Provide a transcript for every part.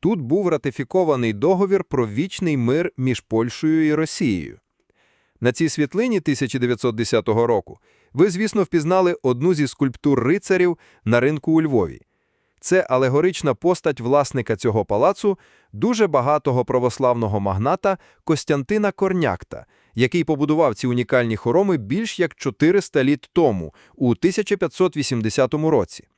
тут був ратифікований договір про вічний мир між Польщею і Росією. На цій світлині 1910 року ви, звісно, впізнали одну зі скульптур рицарів на ринку у Львові. Це алегорична постать власника цього палацу, дуже багатого православного магната Костянтина Корнякта, який побудував ці унікальні хороми більш як 400 літ тому, у 1580 році.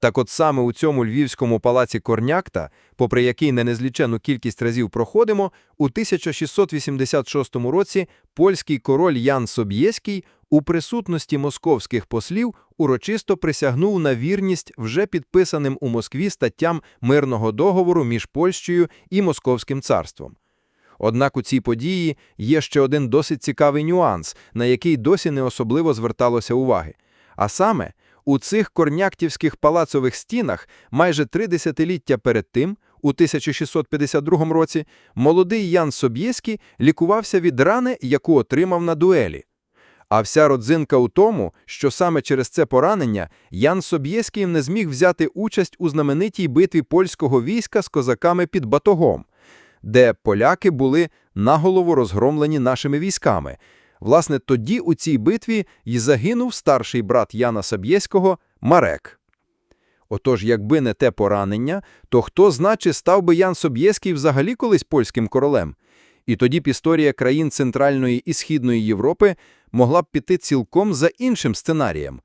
Так от саме у цьому львівському палаці Корнякта, попри який не незлічену кількість разів проходимо, у 1686 році польський король Ян Собєський у присутності московських послів урочисто присягнув на вірність вже підписаним у Москві статтям мирного договору між Польщею і Московським царством. Однак у цій події є ще один досить цікавий нюанс, на який досі не особливо зверталося уваги. А саме, у цих корняктівських палацових стінах майже три десятиліття перед тим, у 1652 році, молодий Ян Собєський лікувався від рани, яку отримав на дуелі. А вся родзинка у тому, що саме через це поранення Ян Собєський не зміг взяти участь у знаменитій битві польського війська з козаками під Батогом, де поляки були наголову розгромлені нашими військами. Власне, тоді у цій битві й загинув старший брат Яна Собєського Марек. Отож, якби не те поранення, то хто значить став би Ян Собєський взагалі колись польським королем? І тоді б історія країн Центральної і Східної Європи могла б піти цілком за іншим сценарієм.